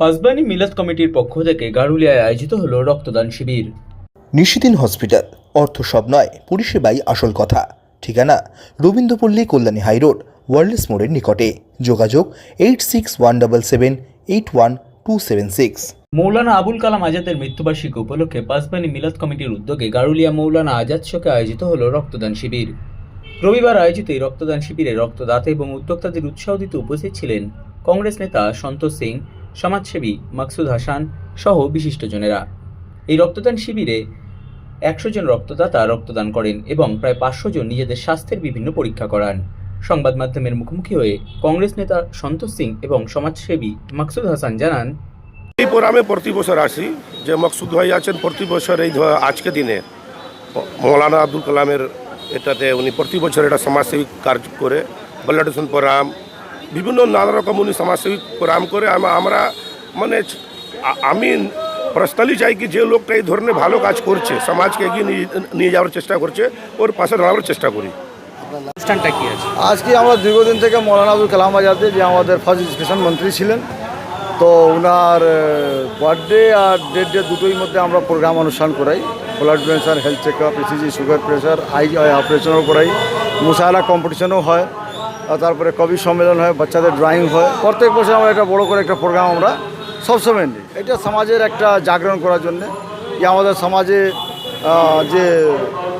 পাসবানি মিলাদ কমিটির পক্ষ থেকে গারুলিয়ায় আয়োজিত হলো রক্তদান শিবির। নিশিদিন হসপিটাল অর্থ সব নয় পরিষেবাই আসল কথা। ঠিকানা রবীন্দ্রপল্লী কল্যাণী হাইরোড ওয়ার্ল্ডস মোড়ের নিকটে। যোগাযোগ eight six one double seven eight one two seven six. Maulana Abul Kalam আজাদের মৃত্যুবার্ষিকী উপলক্ষে পাসবানি মিলাদ কমিটির উদ্যোগে গারুলিয়া মৌলানা আজাদ শোকে আয়োজিত হলো রক্তদান শিবির। রবিবার আয়োজিত এই রক্তদান শিবিরে রক্তদাতা এবং উদ্যোক্তাদের উৎসাহ দিতে উপস্থিত ছিলেন কংগ্রেস নেতা সন্তোষ সিং সমাজসেবী মাকসুদ হাসান সহ বিশিষ্টজনেরা। এই রক্তদান শিবিরে একশো জন রক্তদাতা রক্তদান করেন এবং প্রায় পাঁচশো জন নিজেদের স্বাস্থ্যের বিভিন্ন পরীক্ষা করান। সংবাদ মাধ্যমের মুখোমুখি হয়ে কংগ্রেস নেতা সন্তোষ সিং এবং সমাজসেবী মাকসুদ হাসান জানান, এই প্রোগ্রামে প্রতি বছর আসি যে মকসুদ ভাই আছেন প্রতি বছর এই আজকে দিনে। মৌলানা আব্দুল কালামের এটাতে উনি প্রতি বছর এটা সমাজসেবী কাজ করে ব্লাড প্রোগ্রাম বিভিন্ন নানা রকম উনি সমাজসেবী প্রোগ্রাম করে আম- আমরা মানে আমি পার্সোনালি চাই কি যে লোকটা এই ধরনের ভালো কাজ করছে সমাজকে এগিয়ে নিয়ে- নিয়ে যাওয়ার চেষ্টা করছে ওর পাশে দাঁড়াবার চেষ্টা করি। অনুষ্ঠানটা কি আছে? আজকে আমরা দীর্ঘদিন থেকে মৌলানা আবুল কালাম আজাদে যে আমাদের ফার্স্ট এডুকেশন মন্ত্রী ছিলেন তো ওনার বার্থডে আর ডেট ডে দুটোই মধ্যে আমরা প্রোগ্রাম অনুষ্ঠান করাই। Blood pressure health check up ECG sugar pressure eye অপারেশনও করাই। মুসালা কম্পিটিশনও হয়। তারপরে কবি সম্মেলন হয় বাচ্চাদের ড্রয়িং হয়। প্রত্যেক বছর আমরা একটা বড় করে একটা প্রোগ্রাম আমরা সবসময় নিই। এটা সমাজের একটা জাগরণ করার জন্য। যে আমাদের সমাজে যে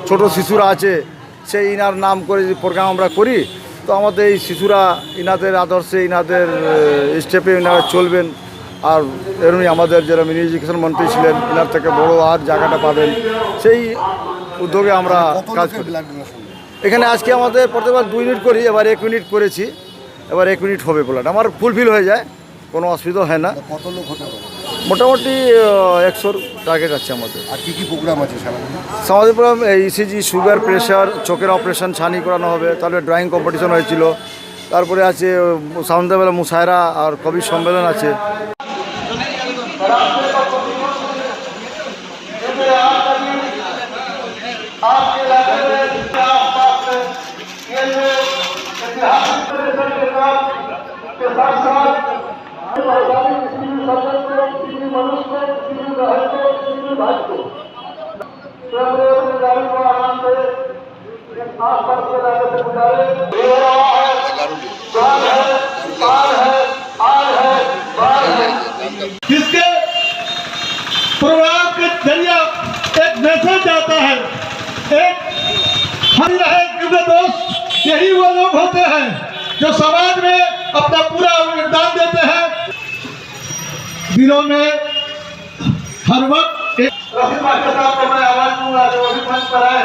ছোট শিশুরা আছে সেই ইনার নাম করে যে প্রোগ্রাম আমরা করি তো আমাদের এই শিশুরা ইনাদের আদর্শে ইনাদের স্টেপে ইনারা চলবেন। আর এরমই আমাদের যারা মিনি এডুকেশন মন্ত্রী ছিলেন ইনার থেকে বড় আর জায়গাটা পাবেন। সেই উদ্যোগে আমরা কাজ করি। এখানে আজকে আমাদের প্রত্যেকবার দুই মিনিট করি এবার এক মিনিট করেছি। এবার এক মিনিট হবে ব্লাড আমার ফুলফিল হয়ে যায় কোনো অসুবিধা হয় না। কত লোক মোটামুটি একশোর টার্গেট আছে আমাদের। আর কী কী প্রোগ্রাম আছে সমাজের প্রোগ্রাম ইসিজি সুগার প্রেশার চোখের অপারেশন ছানি করানো হবে তারপরে ড্রয়িং কম্পিটিশন হয়েছিল। তারপরে আছে সন্ধ্যাবেলা মুসায়রা আর কবি সম্মেলন আছে। जिसके प्रोग्राम के ज़रिए एक मैसेज जाता है। एक हम रहे दोस्त, यही वो लोग होते हैं जो समाज में अपना पूरा योगदान देते हैं। दिनों में हर वक्त मैं आवाज़ दूँगा जो अभी पर है।